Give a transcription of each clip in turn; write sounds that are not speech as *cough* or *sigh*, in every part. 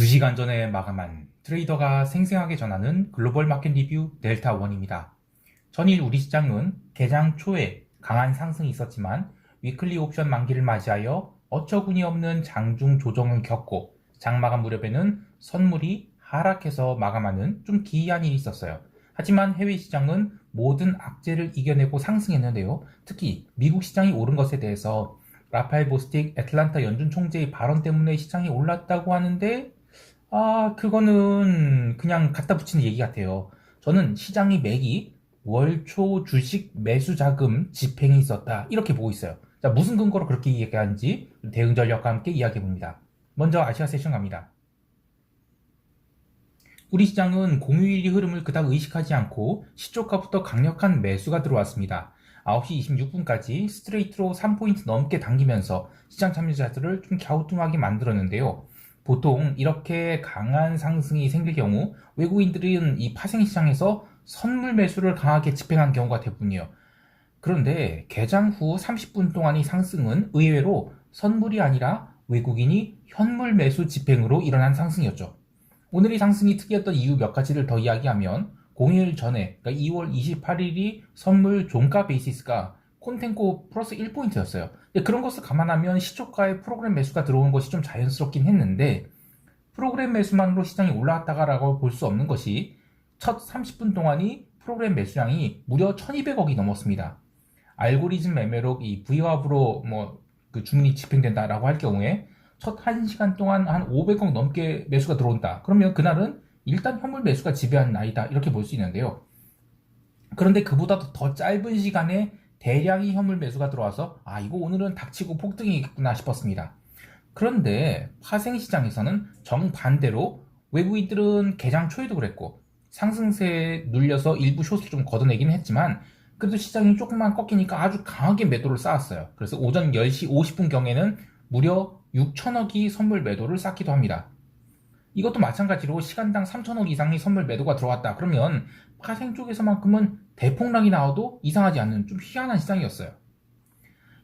2시간 전에 마감한 트레이더가 생생하게 전하는 글로벌 마켓 리뷰 델타 원입니다. 전일 우리 시장은 개장 초에 강한 상승이 있었지만 위클리 옵션 만기를 맞이하여 어처구니 없는 장중 조정을 겪고 장 마감 무렵에는 선물이 하락해서 마감하는 좀 기이한 일이 있었어요. 하지만 해외 시장은 모든 악재를 이겨내고 상승했는데요. 특히 미국 시장이 오른 것에 대해서 라파엘 보스틱 애틀란타 연준 총재의 발언 때문에 시장이 올랐다고 하는데 아 그거는 그냥 갖다 붙이는 얘기 같아요. 저는 시장의 맥이 월초 주식 매수 자금 집행이 있었다 이렇게 보고 있어요. 자 무슨 근거로 그렇게 얘기하는지 대응 전략과 함께 이야기해 봅니다. 먼저 아시아 세션 갑니다. 우리 시장은 공휴일이 흐름을 그닥 의식하지 않고 시초가부터 강력한 매수가 들어왔습니다. 9시 26분까지 스트레이트로 3포인트 넘게 당기면서 시장 참여자들을 좀 갸우뚱하게 만들었는데요. 보통 이렇게 강한 상승이 생길 경우 외국인들은 이 파생 시장에서 선물 매수를 강하게 집행한 경우가 대부분이에요. 그런데 개장 후 30분 동안의 상승은 의외로 선물이 아니라 외국인이 현물 매수 집행으로 일어난 상승이었죠. 오늘의 상승이 특이했던 이유 몇 가지를 더 이야기하면 공휴일 전에 그러니까 2월 28일이 선물 종가 베이시스가 콘텐코 플러스 1포인트였어요. 그런 것을 감안하면 시초가의 프로그램 매수가 들어오는 것이 좀 자연스럽긴 했는데 프로그램 매수만으로 시장이 올라왔다가라고 볼 수 없는 것이 첫 30분 동안이 프로그램 매수량이 무려 1200억이 넘었습니다. 알고리즘 매매로 이 V화합으로 뭐그 주문이 집행된다라고 할 경우에 첫 1시간 동안 한 500억 넘게 매수가 들어온다. 그러면 그날은 일단 현물 매수가 지배한 날이다. 이렇게 볼 수 있는데요. 그런데 그보다도 더 짧은 시간에 대량의 현물 매수가 들어와서 아 이거 오늘은 닥치고 폭등이겠구나 싶었습니다. 그런데 파생 시장에서는 정반대로 외국인들은 개장 초에도 그랬고 상승세에 눌려서 일부 숏을 좀 걷어내긴 했지만 그래도 시장이 조금만 꺾이니까 아주 강하게 매도를 쌓았어요. 그래서 오전 10시 50분경에는 무려 6천억이 선물 매도를 쌓기도 합니다. 이것도 마찬가지로 시간당 3천억 이상의 선물 매도가 들어왔다. 그러면 파생 쪽에서만큼은 대폭락이 나와도 이상하지 않는 좀 희한한 시장이었어요.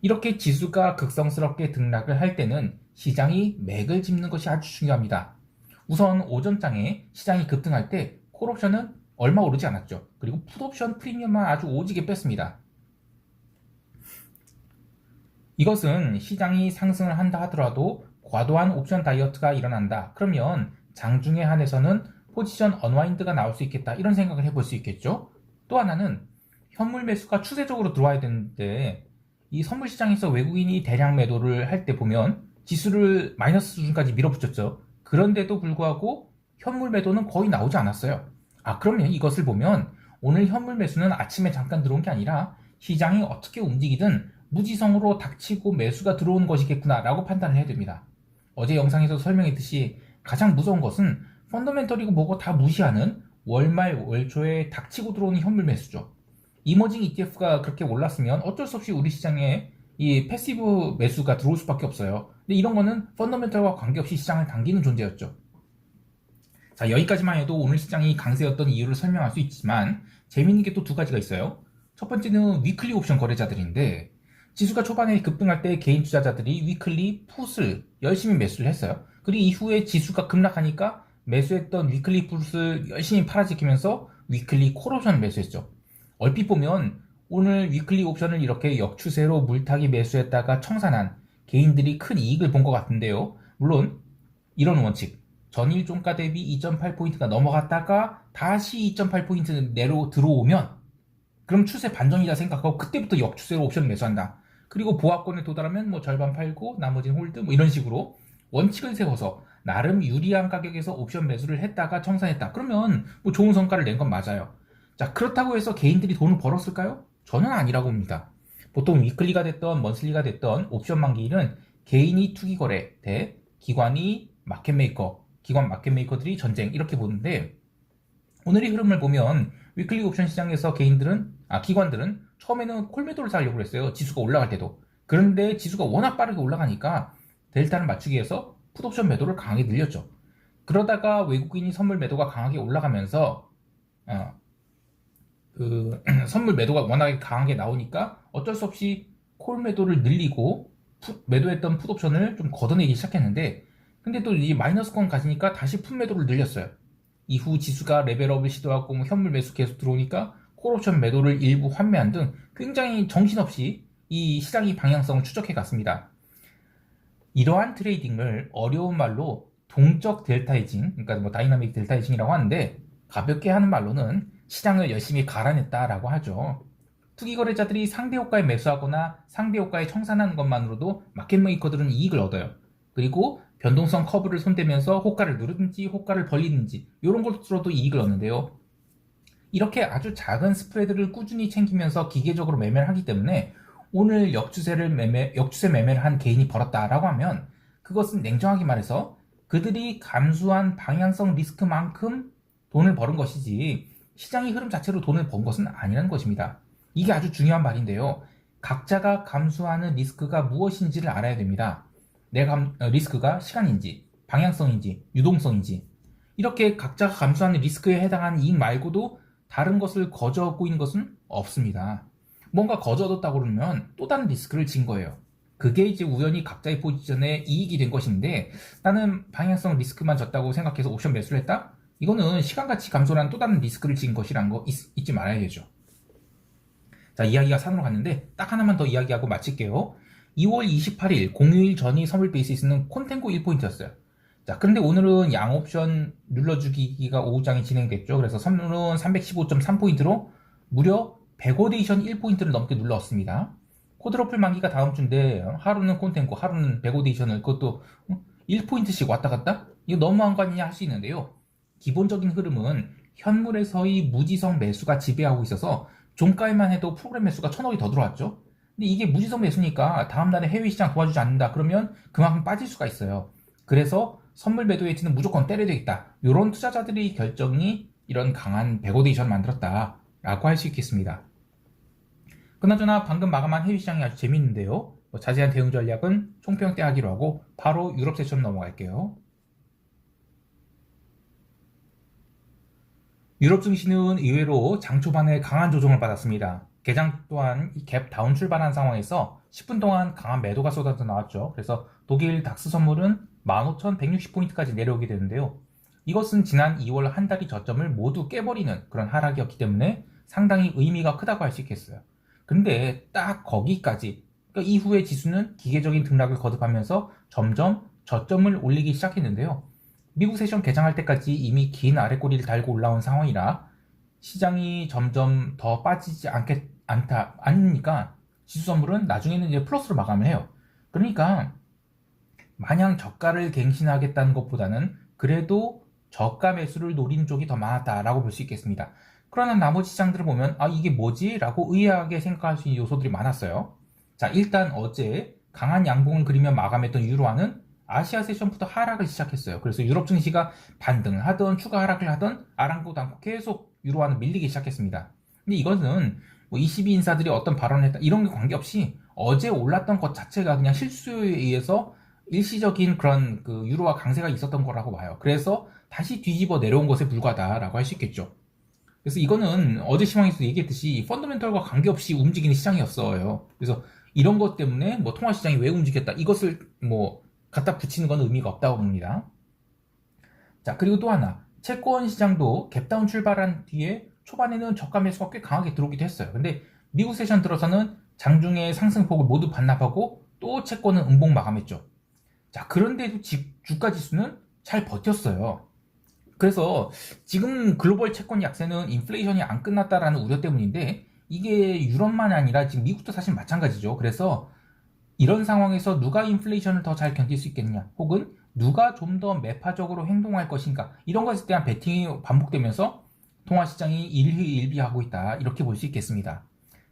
이렇게 지수가 극성스럽게 등락을 할 때는 시장이 맥을 짚는 것이 아주 중요합니다. 우선 오전장에 시장이 급등할 때 콜옵션은 얼마 오르지 않았죠. 그리고 풋옵션 프리미엄만 아주 오지게 뺐습니다. 이것은 시장이 상승을 한다 하더라도 과도한 옵션 다이어트가 일어난다. 그러면 장중에 한해서는 포지션 언와인드가 나올 수 있겠다. 이런 생각을 해볼 수 있겠죠. 또 하나는 현물 매수가 추세적으로 들어와야 되는데 이 선물 시장에서 외국인이 대량 매도를 할 때 보면 지수를 마이너스 수준까지 밀어붙였죠. 그런데도 불구하고 현물 매도는 거의 나오지 않았어요. 아, 그러면 이것을 보면 오늘 현물 매수는 아침에 잠깐 들어온 게 아니라 시장이 어떻게 움직이든 무지성으로 닥치고 매수가 들어오는 것이겠구나 라고 판단을 해야 됩니다. 어제 영상에서 설명했듯이 가장 무서운 것은 펀더멘털이고 뭐고 다 무시하는 월말 월초에 닥치고 들어오는 현물 매수죠. 이머징 ETF가 그렇게 올랐으면 어쩔 수 없이 우리 시장에 이 패시브 매수가 들어올 수밖에 없어요. 근데 이런 거는 펀더멘털과 관계없이 시장을 당기는 존재였죠. 자, 여기까지만 해도 오늘 시장이 강세였던 이유를 설명할 수 있지만 재미있는 게 또 두 가지가 있어요. 첫 번째는 위클리 옵션 거래자들인데 지수가 초반에 급등할 때 개인 투자자들이 위클리 풋을 열심히 매수를 했어요. 그리고 이후에 지수가 급락하니까 매수했던 위클리 풋을 열심히 팔아지키면서 위클리 콜옵션을 매수했죠. 얼핏 보면 오늘 위클리 옵션을 이렇게 역추세로 물타기 매수했다가 청산한 개인들이 큰 이익을 본 것 같은데요. 물론 이런 원칙 전일 종가 대비 2.8포인트가 넘어갔다가 다시 2.8포인트 내로 들어오면 그럼 추세 반전이다 생각하고 그때부터 역추세로 옵션을 매수한다. 그리고 보합권에 도달하면 뭐 절반 팔고 나머지는 홀드 뭐 이런 식으로 원칙을 세워서 나름 유리한 가격에서 옵션 매수를 했다가 청산했다. 그러면 뭐 좋은 성과를 낸 건 맞아요. 자 그렇다고 해서 개인들이 돈을 벌었을까요? 저는 아니라고 봅니다. 보통 위클리가 됐던 먼슬리가 됐던 옵션 만기일은 개인이 투기 거래 대 기관이 마켓 메이커 기관 마켓 메이커들이 전쟁 이렇게 보는데 오늘의 흐름을 보면 위클리 옵션 시장에서 개인들은 아 기관들은 처음에는 콜매도를 사려고 했어요. 지수가 올라갈 때도. 그런데 지수가 워낙 빠르게 올라가니까 델타를 맞추기 위해서 풋옵션 매도를 강하게 늘렸죠. 그러다가 외국인이 선물 매도가 강하게 올라가면서 어, 그 *clears throat* 선물 매도가 워낙에 강하게 나오니까 어쩔 수 없이 콜 매도를 늘리고 풋, 매도했던 풋옵션을 좀 걷어내기 시작했는데 근데 또 이 마이너스권 가지니까 다시 품매도를 늘렸어요. 이후 지수가 레벨업을 시도하고 뭐 현물 매수 계속 들어오니까 콜옵션 매도를 일부 환매한 등 굉장히 정신없이 이 시장의 방향성을 추적해 갔습니다. 이러한 트레이딩을 어려운 말로 동적 델타이징, 그러니까 뭐 다이나믹 델타이징이라고 하는데 가볍게 하는 말로는 시장을 열심히 갈아냈다라고 하죠. 투기 거래자들이 상대 호가에 매수하거나 상대 호가에 청산하는 것만으로도 마켓 메이커들은 이익을 얻어요. 그리고 변동성 커브를 손대면서 호가를 누르든지 호가를 벌리든지 이런 것으로도 이익을 얻는데요. 이렇게 아주 작은 스프레드를 꾸준히 챙기면서 기계적으로 매매를 하기 때문에 오늘 역주세를 매매, 역주세 매매를 한 개인이 벌었다라고 하면 그것은 냉정하게 말해서 그들이 감수한 방향성 리스크만큼 돈을 버는 것이지 시장의 흐름 자체로 돈을 번 것은 아니라는 것입니다. 이게 아주 중요한 말인데요. 각자가 감수하는 리스크가 무엇인지를 알아야 됩니다. 내 감, 어, 리스크가 시간인지, 방향성인지, 유동성인지. 이렇게 각자가 감수하는 리스크에 해당하는 이익 말고도 다른 것을 거저하고 있는 것은 없습니다. 뭔가 거저뒀다고 그러면 또 다른 리스크를 진 거예요. 그게 이제 우연히 각자의 포지션에 이익이 된 것인데 나는 방향성 리스크만 졌다고 생각해서 옵션 매수를 했다? 이거는 시간같이 감소한 또 다른 리스크를 진 것이란 거 잊, 잊지 말아야죠. 자, 이야기가 산으로 갔는데 딱 하나만 더 이야기하고 마칠게요. 2월 28일 공휴일 전이 선물 베이시스는 콘텐고 1포인트였어요. 자, 그런데 오늘은 양옵션 눌러주기가 오후장에 진행됐죠. 그래서 선물은 315.3포인트로 무려 100오데이션 1포인트를 넘게 눌렀습니다. 코드러플 만기가 다음 주인데 하루는 콘텐고, 하루는 100오데이션을 그것도 1포인트씩 왔다 갔다? 이거 너무한 거 아니냐 할 수 있는데요. 기본적인 흐름은 현물에서의 무지성 매수가 지배하고 있어서 종가에만 해도 프로그램 매수가 천억이 더 들어왔죠. 근데 이게 무지성 매수니까 다음날에 해외 시장 도와주지 않는다 그러면 그만큼 빠질 수가 있어요. 그래서 선물 매도 에지는 무조건 때려야 되겠다. 이런 투자자들의 결정이 이런 강한 백오데이션을 만들었다 라고 할 수 있겠습니다. 그나저나 방금 마감한 해외 시장이 아주 재밌는데요. 뭐 자세한 대응 전략은 총평 때 하기로 하고 바로 유럽 세션 넘어갈게요. 유럽 증시는 의외로 장 초반에 강한 조정을 받았습니다. 개장 또한 갭 다운 출발한 상황에서 10분 동안 강한 매도가 쏟아져 나왔죠. 그래서 독일 닥스 선물은 15,160포인트까지 내려오게 되는데요. 이것은 지난 2월 한 달이 저점을 모두 깨버리는 그런 하락이었기 때문에 상당히 의미가 크다고 할 수 있겠어요. 근데 딱 거기까지 그러니까 이후에 지수는 기계적인 등락을 거듭하면서 점점 저점을 올리기 시작했는데요. 미국 세션 개장할 때까지 이미 긴 아래꼬리를 달고 올라온 상황이라 시장이 점점 더 빠지지 않겠, 않다, 아니니까 지수 선물은 나중에는 이제 플러스로 마감을 해요. 그러니까 마냥 저가를 갱신하겠다는 것보다는 그래도 저가 매수를 노리는 쪽이 더 많았다라고 볼 수 있겠습니다. 그러나 나머지 시장들을 보면 아 이게 뭐지? 라고 의아하게 생각할 수 있는 요소들이 많았어요. 자 일단 어제 강한 양봉을 그리며 마감했던 유로화는 아시아 세션부터 하락을 시작했어요. 그래서 유럽 증시가 반등을 하던 추가 하락을 하던 아랑곳 않고 계속 유로화는 밀리기 시작했습니다. 근데 이것은 뭐 22 인사들이 어떤 발언을 했다 이런 게 관계없이 어제 올랐던 것 자체가 그냥 실수에 의해서 일시적인 그런 그 유로화 강세가 있었던 거라고 봐요. 그래서 다시 뒤집어 내려온 것에 불과하다라고 할 수 있겠죠. 그래서 이거는 어제 시황에서 얘기했듯이 펀더멘털과 관계없이 움직이는 시장이었어요. 그래서 이런 것 때문에 뭐 통화 시장이 왜 움직였다 이것을 뭐 갖다 붙이는 건 의미가 없다고 봅니다. 자, 그리고 또 하나. 채권 시장도 갭다운 출발한 뒤에 초반에는 저가 매수가 꽤 강하게 들어오기도 했어요. 근데 미국 세션 들어서는 장중에 상승폭을 모두 반납하고 또 채권은 음봉 마감했죠. 자, 그런데도 주가 지수는 잘 버텼어요. 그래서 지금 글로벌 채권 약세는 인플레이션이 안 끝났다라는 우려 때문인데 이게 유럽만 아니라 지금 미국도 사실 마찬가지죠. 그래서 이런 상황에서 누가 인플레이션을 더 잘 견딜 수 있겠냐? 혹은 누가 좀 더 매파적으로 행동할 것인가? 이런 것에 대한 베팅이 반복되면서 통화시장이 일희일비하고 있다. 이렇게 볼 수 있겠습니다.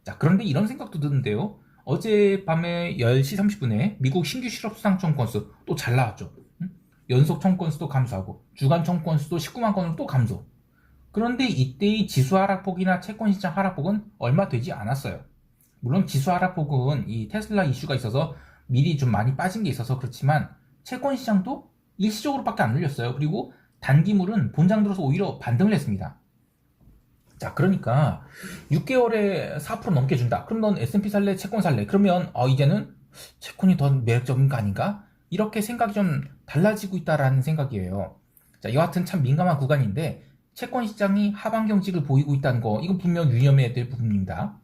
자 그런데 이런 생각도 드는데요. 어젯밤에 10시 30분에 미국 신규 실업수당 청건수 또 잘 나왔죠 연속 청건수도 감소하고 주간 청건수도 19만 건으로 또 감소 그런데 이때의 지수 하락폭이나 채권 시장 하락폭은 얼마 되지 않았어요 물론 지수 하락폭은 이 테슬라 이슈가 있어서 미리 좀 많이 빠진 게 있어서 그렇지만 채권 시장도 일시적으로밖에 안 눌렸어요. 그리고 단기물은 본장 들어서 오히려 반등을 했습니다. 자, 그러니까 6개월에 4% 넘게 준다. 그럼 넌 S&P 살래, 채권 살래? 그러면 어, 이제는 채권이 더 매력적인 거 아닌가? 이렇게 생각이 좀 달라지고 있다라는 생각이에요. 자, 여하튼 참 민감한 구간인데 채권 시장이 하방 경직을 보이고 있다는 거 이건 분명 유념해야 될 부분입니다.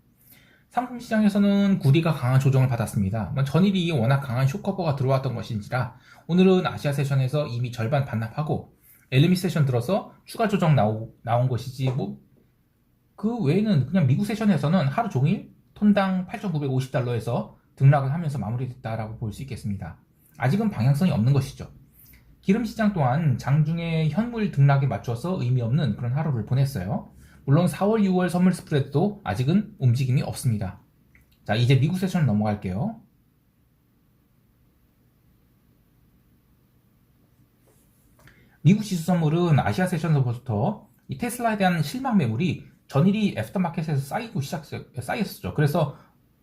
상품 시장에서는 구리가 강한 조정을 받았습니다. 뭐 전일이 워낙 강한 쇼커버가 들어왔던 것인지라 오늘은 아시아 세션에서 이미 절반 반납하고 엘리미 세션 들어서 추가 조정 나오, 나온 것이지 뭐 그 외에는 그냥 미국 세션에서는 하루 종일 톤당 8,950달러에서 등락을 하면서 마무리됐다라고 볼 수 있겠습니다. 아직은 방향성이 없는 것이죠. 기름 시장 또한 장중에 현물 등락에 맞춰서 의미 없는 그런 하루를 보냈어요. 물론 4월, 6월 선물 스프레드도 아직은 움직임이 없습니다. 자, 이제 미국 세션 넘어갈게요. 미국 지수 선물은 아시아 세션서부터 이 테슬라에 대한 실망 매물이 전일이 애프터마켓에서 쌓이고 시작 쌓였었죠. 그래서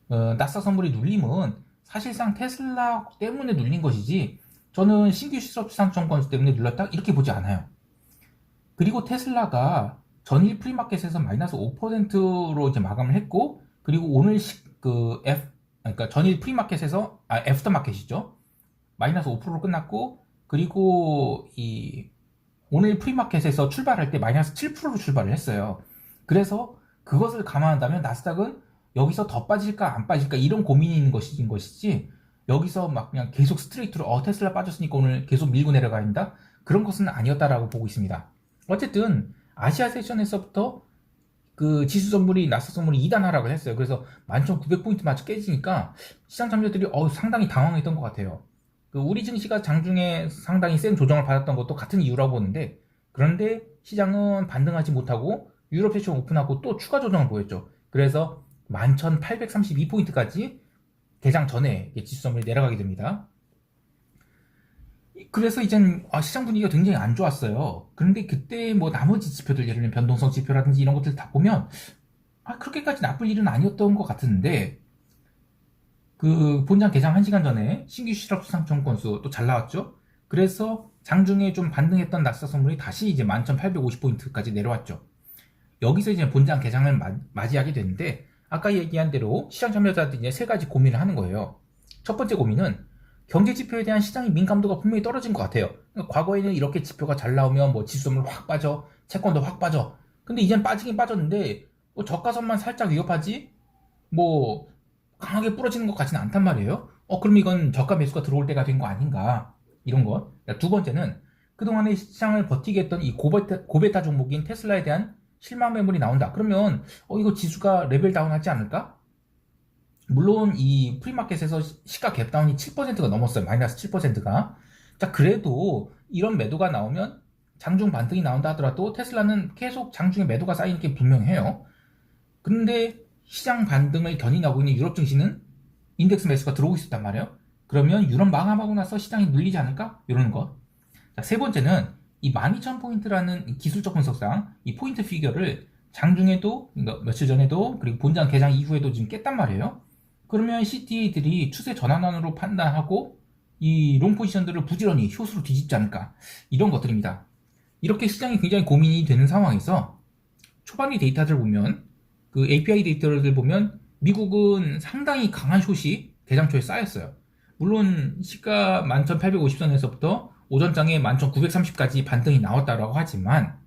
어, 나스닥 선물의 눌림은 사실상 테슬라 때문에 눌린 것이지 저는 신규 실업 상청 건수 때문에 눌렀다 이렇게 보지 않아요. 그리고 테슬라가 전일 프리마켓에서 마이너스 5%로 이제 마감을 했고 그리고 오늘 시, 그 F 그러니까 전일 프리마켓에서 아 애프터 마켓이죠. 마이너스 5%로 끝났고 그리고 이 오늘 프리마켓에서 출발할 때 마이너스 7%로 출발을 했어요. 그래서 그것을 감안한다면 나스닥은 여기서 더 빠질까 안 빠질까 이런 고민이 있는 것인 것이지 여기서 막 그냥 계속 스트레이트로 어 테슬라 빠졌으니까 오늘 계속 밀고 내려가야 한다 그런 것은 아니었다라고 보고 있습니다. 어쨌든 아시아 세션에서부터 그 지수 선물이 나스닥 선물이 2단 하락을 했어요. 그래서 11,900포인트 맞춰 깨지니까 시장 참여들이 어 상당히 당황했던 것 같아요. 그 우리 증시가 장중에 상당히 센 조정을 받았던 것도 같은 이유라고 보는데 그런데 시장은 반등하지 못하고 유럽 세션 오픈하고 또 추가 조정을 보였죠. 그래서 11,832포인트까지 개장 전에 지수 선물이 내려가게 됩니다. 그래서 이젠 아, 시장 분위기가 굉장히 안 좋았어요. 그런데 그때 뭐 나머지 지표들 예를 들면 변동성 지표라든지 이런 것들 다 보면 아, 그렇게까지 나쁠 일은 아니었던 것 같은데 그 본장 개장 1시간 전에 신규 실업 수상청 건수 또 잘 나왔죠. 그래서 장중에 좀 반등했던 나스닥 선물이 다시 이제 11,850포인트까지 내려왔죠. 여기서 이제 본장 개장을 맞이하게 되는데 아까 얘기한 대로 시장 참여자들이 이제 세 가지 고민을 하는 거예요. 첫 번째 고민은 경제 지표에 대한 시장의 민감도가 분명히 떨어진 것 같아요. 그러니까 과거에는 이렇게 지표가 잘 나오면 뭐 지수선물 확 빠져, 채권도 확 빠져. 근데 이젠 빠지긴 빠졌는데 뭐 저가선만 살짝 위협하지 뭐 강하게 부러지는 것 같지는 않단 말이에요. 어 그럼 이건 저가 매수가 들어올 때가 된 거 아닌가 이런 것. 두 번째는 그동안의 시장을 버티게 했던 이 고베타, 고베타 종목인 테슬라에 대한 실망 매물이 나온다. 그러면 어 이거 지수가 레벨 다운하지 않을까? 물론 이 프리마켓에서 시가 갭다운이 7%가 넘었어요. 마이너스 7%가. 자 그래도 이런 매도가 나오면 장중 반등이 나온다 하더라도 테슬라는 계속 장중에 매도가 쌓이는 게 분명해요. 근데 시장 반등을 견인하고 있는 유럽 증시는 인덱스 매수가 들어오고 있었단 말이에요. 그러면 유럽 마감하고 나서 시장이 눌리지 않을까? 이러는 것. 자, 세 번째는 이 12,000포인트라는 기술적 분석상 이 포인트 피겨를 장중에도 그러니까 며칠 전에도 그리고 본장 개장 이후에도 지금 깼단 말이에요. 그러면 CTA들이 추세 전환안으로 판단하고 이 롱 포지션들을 부지런히 효수로 뒤집지 않을까 이런 것들입니다. 이렇게 시장이 굉장히 고민이 되는 상황에서 초반의 데이터들 보면 그 API 데이터를 보면 미국은 상당히 강한 숏이 대장초에 쌓였어요. 물론 시가 11,850선에서부터 오전장에 11,930까지 반등이 나왔다고 하지만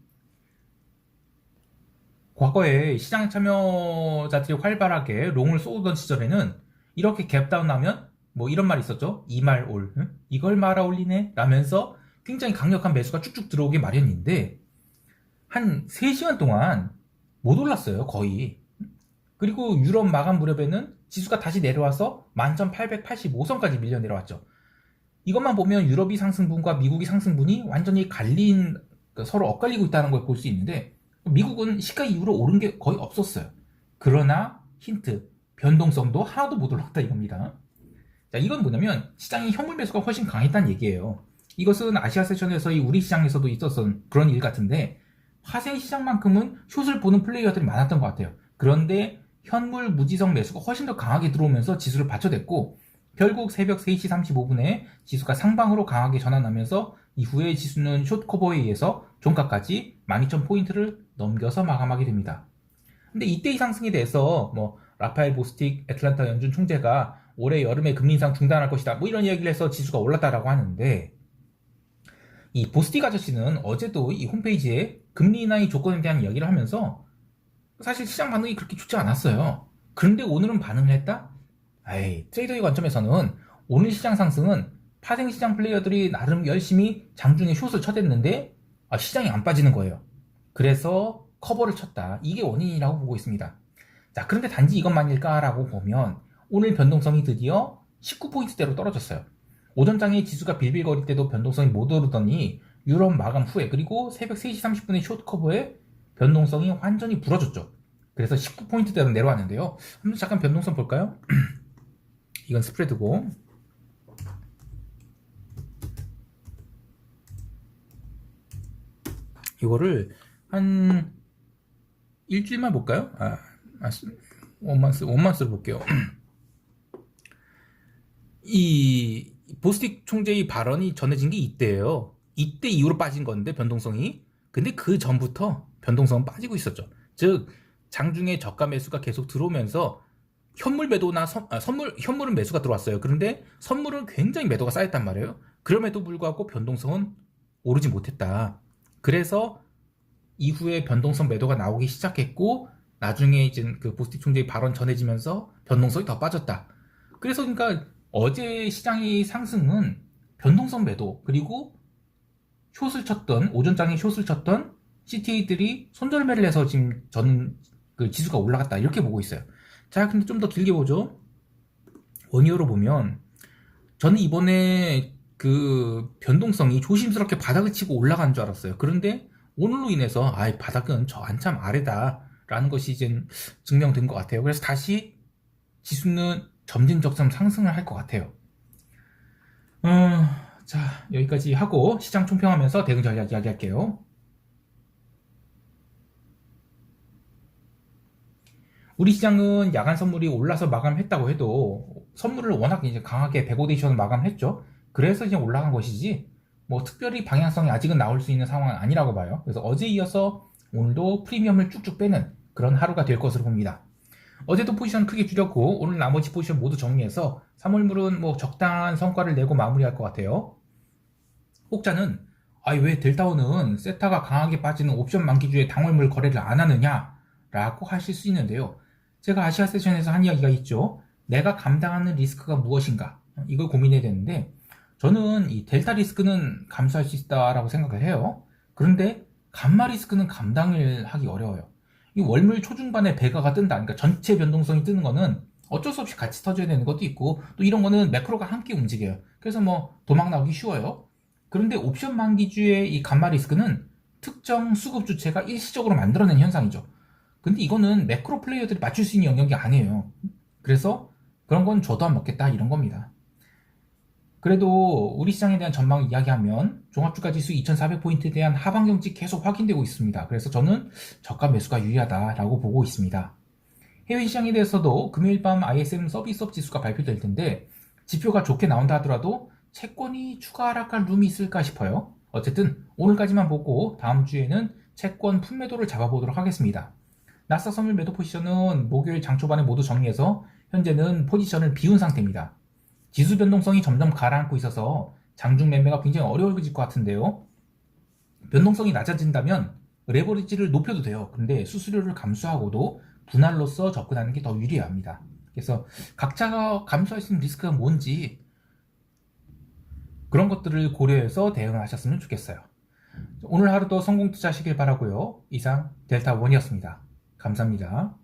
과거에 시장 참여자들이 활발하게 롱을 쏘던 시절에는 이렇게 갭다운 나면 뭐 이런 말이 있었죠. 이 말 올, 응? 이걸 말아 올리네? 라면서 굉장히 강력한 매수가 쭉쭉 들어오기 마련인데 한 3시간 동안 못 올랐어요. 거의. 그리고 유럽 마감 무렵에는 지수가 다시 내려와서 11,885선까지 밀려 내려왔죠. 이것만 보면 유럽이 상승분과 미국이 상승분이 완전히 갈린 그러니까 서로 엇갈리고 있다는 걸 볼 수 있는데 미국은 시가 이후로 오른 게 거의 없었어요. 그러나 힌트 변동성도 하나도 못 올랐다 이겁니다. 자 이건 뭐냐면 시장의 현물 매수가 훨씬 강했다는 얘기예요. 이것은 아시아 세션에서의 우리 시장에서도 있었던 그런 일 같은데 화생 시장만큼은 숏을 보는 플레이어들이 많았던 것 같아요. 그런데 현물 무지성 매수가 훨씬 더 강하게 들어오면서 지수를 받쳐댔고 결국 새벽 3시 35분에 지수가 상방으로 강하게 전환하면서 이후에 지수는 숏 커버에 의해서 종가까지 12,000포인트를 넘겨서 마감하게 됩니다. 근데 이때의 상승에 대해서 뭐 라파엘 보스틱 애틀란타 연준 총재가 올해 여름에 금리 인상 중단할 것이다. 뭐 이런 이야기를 해서 지수가 올랐다라고 하는데 이 보스틱 아저씨는 어제도 이 홈페이지에 금리 인하의 조건에 대한 이야기를 하면서 사실 시장 반응이 그렇게 좋지 않았어요. 그런데 오늘은 반응을 했다? 에이, 트레이더의 관점에서는 오늘 시장 상승은 파생 시장 플레이어들이 나름 열심히 장중에 숏을 쳐댔는데 아, 시장이 안 빠지는 거예요. 그래서 커버를 쳤다. 이게 원인이라고 보고 있습니다. 자, 그런데 단지 이것만일까라고 보면 오늘 변동성이 드디어 19포인트대로 떨어졌어요. 오전장에 지수가 빌빌거릴 때도 변동성이 못 오르더니 유럽 마감 후에 그리고 새벽 3시 30분에 숏 커버에 변동성이 완전히 부러졌죠. 그래서 19포인트대로 내려왔는데요. 한번 잠깐 변동성 볼까요? *clears throat* 이건 스프레드고 이거를 한 일주일만 볼까요? 아, 아 원만스 원만스로 볼게요. *clears throat* 이 보스틱 총재의 발언이 전해진 게 이때예요. 이때 이후로 빠진 건데 변동성이. 근데 그 전부터 변동성은 빠지고 있었죠. 즉 장중에 저가 매수가 계속 들어오면서 현물 매도나 선, 아, 선물 현물은 매수가 들어왔어요. 그런데 선물은 굉장히 매도가 쌓였단 말이에요. 그럼에도 불구하고 변동성은 오르지 못했다. 그래서 이후에 변동성 매도가 나오기 시작했고 나중에 이제 그 보스틱 총재의 발언 전해지면서 변동성이 더 빠졌다. 그래서 그러니까 어제 시장의 상승은 변동성 매도 그리고 숏을 쳤던 오전장에 숏을 쳤던 CTA들이 손절매를 해서 지금 전 그 지수가 올라갔다 이렇게 보고 있어요. 자, 근데 좀 더 길게 보죠. 원이어로 보면 저는 이번에 그 변동성이 조심스럽게 바닥을 치고 올라간 줄 알았어요. 그런데 오늘로 인해서 아, 바닥은 저 한참 아래다라는 것이 이제 증명된 것 같아요. 그래서 다시 지수는 점진적점 상승을 할 것 같아요. 어, 자, 여기까지 하고 시장 총평하면서 대응 전략 이야기할게요. 우리 시장은 야간 선물이 올라서 마감했다고 해도 선물을 워낙 이제 강하게 베고데이션 마감했죠. 그래서 이제 올라간 것이지 뭐 특별히 방향성이 아직은 나올 수 있는 상황은 아니라고 봐요. 그래서 어제 이어서 오늘도 프리미엄을 쭉쭉 빼는 그런 하루가 될 것으로 봅니다. 어제도 포지션 크게 줄였고 오늘 나머지 포지션 모두 정리해서 3월물은 뭐 적당한 성과를 내고 마무리할 것 같아요. 혹자는 아니 왜 델타원은 세타가 강하게 빠지는 옵션 만기주에 당월물 거래를 안 하느냐 라고 하실 수 있는데요. 제가 아시아 세션에서 한 이야기가 있죠. 내가 감당하는 리스크가 무엇인가 이걸 고민해야 되는데 저는 이 델타 리스크는 감수할 수 있다라고 생각을 해요. 그런데 감마 리스크는 감당을 하기 어려워요. 이 월물 초중반에 배가가 뜬다. 그러니까 전체 변동성이 뜨는 거는 어쩔 수 없이 같이 터져야 되는 것도 있고 또 이런 거는 매크로가 함께 움직여요. 그래서 뭐 도망 나오기 쉬워요. 그런데 옵션 만기주의 이 감마 리스크는 특정 수급 주체가 일시적으로 만들어낸 현상이죠. 근데 이거는 매크로 플레이어들이 맞출 수 있는 영역이 아니에요. 그래서 그런 건 줘도 안 먹겠다 이런 겁니다. 그래도 우리 시장에 대한 전망을 이야기하면 종합주가 지수 2400포인트에 대한 하방 경직 계속 확인되고 있습니다. 그래서 저는 저가 매수가 유리하다라고 보고 있습니다. 해외 시장에 대해서도 금요일 밤 ISM 서비스업 지수가 발표될 텐데 지표가 좋게 나온다 하더라도 채권이 추가 하락할 룸이 있을까 싶어요. 어쨌든 오늘까지만 보고 다음 주에는 채권 품매도를 잡아보도록 하겠습니다. 나스닥 선물 매도 포지션은 목요일 장 초반에 모두 정리해서 현재는 포지션을 비운 상태입니다. 지수 변동성이 점점 가라앉고 있어서 장중 매매가 굉장히 어려워질 것 같은데요. 변동성이 낮아진다면 레버리지를 높여도 돼요. 근데 수수료를 감수하고도 분할로서 접근하는 게 더 유리합니다. 그래서 각자가 감수할 수 있는 리스크가 뭔지 그런 것들을 고려해서 대응을 하셨으면 좋겠어요. 오늘 하루도 성공 투자하시길 바라고요. 이상 델타 원이었습니다. 감사합니다.